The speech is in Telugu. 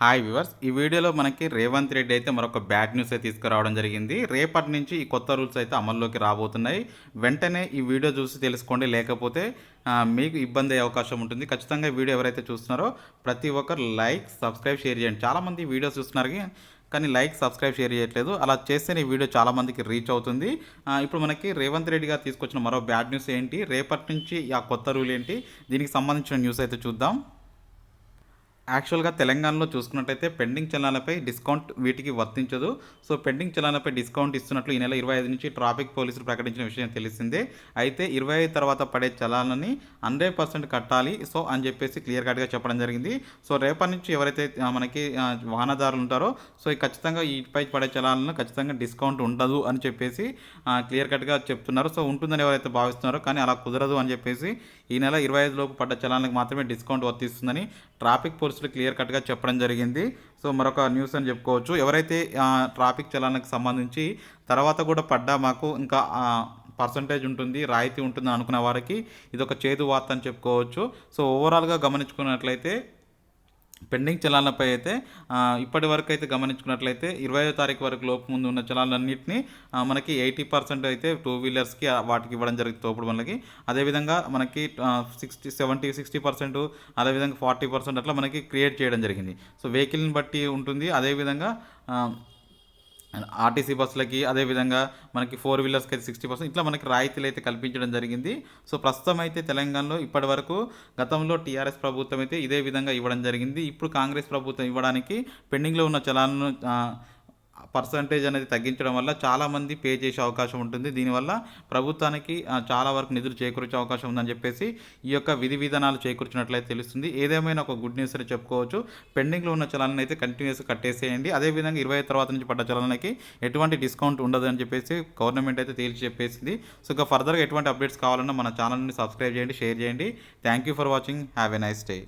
హాయ్ వివర్స్ ఈ వీడియోలో మనకి రేవంత్ రెడ్డి అయితే మరొక బ్యాడ్ న్యూస్ అయితే తీసుకురావడం జరిగింది. రేపటి నుంచి ఈ కొత్త రూల్స్ అయితే అమల్లోకి రాబోతున్నాయి. వెంటనే ఈ వీడియో చూసి తెలుసుకోండి. లేకపోతే మీకు ఇబ్బంది అయ్యే అవకాశం ఉంటుంది. ఖచ్చితంగా వీడియో ఎవరైతే చూస్తున్నారో ప్రతి ఒక్కరు లైక్ సబ్స్క్రైబ్ షేర్ చేయండి. చాలామంది వీడియోస్ చూస్తున్నారు కానీ- లైక్ సబ్స్క్రైబ్ షేర్ చేయట్లేదు. అలా చేస్తేనే ఈ వీడియో చాలామందికి రీచ్ అవుతుంది. ఇప్పుడు మనకి రేవంత్ రెడ్డి గారు తీసుకొచ్చిన మరో బ్యాడ్ న్యూస్ ఏంటి? రేపటి నుంచి ఆ కొత్త రూల్ ఏంటి? దీనికి సంబంధించిన న్యూస్ అయితే చూద్దాం. యాక్చువల్గా తెలంగాణలో చూసుకున్నట్టయితే పెండింగ్ చలానాలపై డిస్కౌంట్ వీటికి వర్తించదు. సో పెండింగ్ చలానాలపై డిస్కౌంట్ ఇస్తున్నట్లు ఈ నెల ఇరవై ఐదు నుంచి ట్రాఫిక్ పోలీసులు ప్రకటించిన విషయం తెలిసిందే. అయితే ఇరవై ఐదు తర్వాత పడే చలాలని హండ్రెడ్ పర్సెంట్ కట్టాలి. సో అని చెప్పేసి క్లియర్ కట్గా చెప్పడం జరిగింది. సో రేపటి నుంచి ఎవరైతే మనకి వాహనదారులు ఉంటారో సో ఈ ఖచ్చితంగా వీటిపై పడే చలాలను ఖచ్చితంగా డిస్కౌంట్ ఉండదు అని చెప్పేసి క్లియర్ కట్గా చెప్తున్నారు. సో ఉంటుందని ఎవరైతే భావిస్తున్నారో కానీ అలా కుదరదు అని చెప్పేసి ఈ నెల ఇరవై ఐదు లోపు పడ్డ చలానికి మాత్రమే డిస్కౌంట్ వర్తిస్తుందని ట్రాఫిక్ పోలీసులు క్లియర్ కట్గా చెప్పడం జరిగింది. సో మరొక న్యూస్ అని చెప్పుకోవచ్చు. ఎవరైతే ట్రాఫిక్ చలానాలకు సంబంధించి తర్వాత కూడా పడ్డా మాకు ఇంకా పర్సంటేజ్ ఉంటుంది రాయితీ ఉంటుంది అనుకున్న వారికి ఇది ఒక చేదు వార్త అని చెప్పుకోవచ్చు. సో ఓవరాల్గా గమనించుకున్నట్లయితే పెండింగ్ చలానాలపై అయితే ఇప్పటి వరకు అయితే గమనించుకున్నట్లయితే ఇరవయో తారీఖు వరకు లోపు ముందు ఉన్న చలానాలన్నింటినీ మనకి ఎయిటీ పర్సెంట్ అయితే టూ వీలర్స్కి వాటికి ఇవ్వడం జరుగుతుంది తోపుడు మనకి అదేవిధంగా మనకి సిక్స్టీ సెవెంటీ సిక్స్టీ పర్సెంట్ అదేవిధంగా ఫార్టీ పర్సెంట్ అట్లా మనకి క్రియేట్ చేయడం జరిగింది. సో వెహికల్ని బట్టి ఉంటుంది. అదేవిధంగా ఆర్టీసీ బస్సులకి అదేవిధంగా మనకి ఫోర్ వీలర్స్కి అయితే సిక్స్టీ పర్సెంట్ ఇట్లా మనకి రాయితీలు అయితే కల్పించడం జరిగింది. సో ప్రస్తుతం అయితే తెలంగాణలో ఇప్పటి వరకు గతంలో టీఆర్ఎస్ ప్రభుత్వం అయితే ఇదే విధంగా ఇవ్వడం జరిగింది. ఇప్పుడు కాంగ్రెస్ ప్రభుత్వం ఇవ్వడానికి పెండింగ్లో ఉన్న చలాలను పర్సంటేజ్ అనేది తగ్గించడం వల్ల చాలామంది పే చేసే అవకాశం ఉంటుంది. దీనివల్ల ప్రభుత్వానికి చాలా వరకు నిధులు చేకూర్చే అవకాశం ఉందని చెప్పేసి ఈ యొక్క విధి విధానాలు చేకూర్చినట్లయితే తెలుస్తుంది. ఏదేమైనా ఒక గుడ్ న్యూస్ అని చెప్పుకోవచ్చు. పెండింగ్లో ఉన్న చలాలను అయితే కంటిన్యూస్ కట్టేసేయండి. అదేవిధంగా ఇరవై తర్వాత నుంచి పడ్డ చలనకి ఎటువంటి డిస్కౌంట్ ఉండదు అని చెప్పేసి గవర్నమెంట్ అయితే తేల్చి చెప్పేసింది. సో ఇక ఫర్దర్గా ఎటువంటి అప్డేట్స్ కావాలన్నా మన ఛానల్ని సబ్స్క్రైబ్ చేయండి షేర్ చేయండి. Thank you for watching have a nice day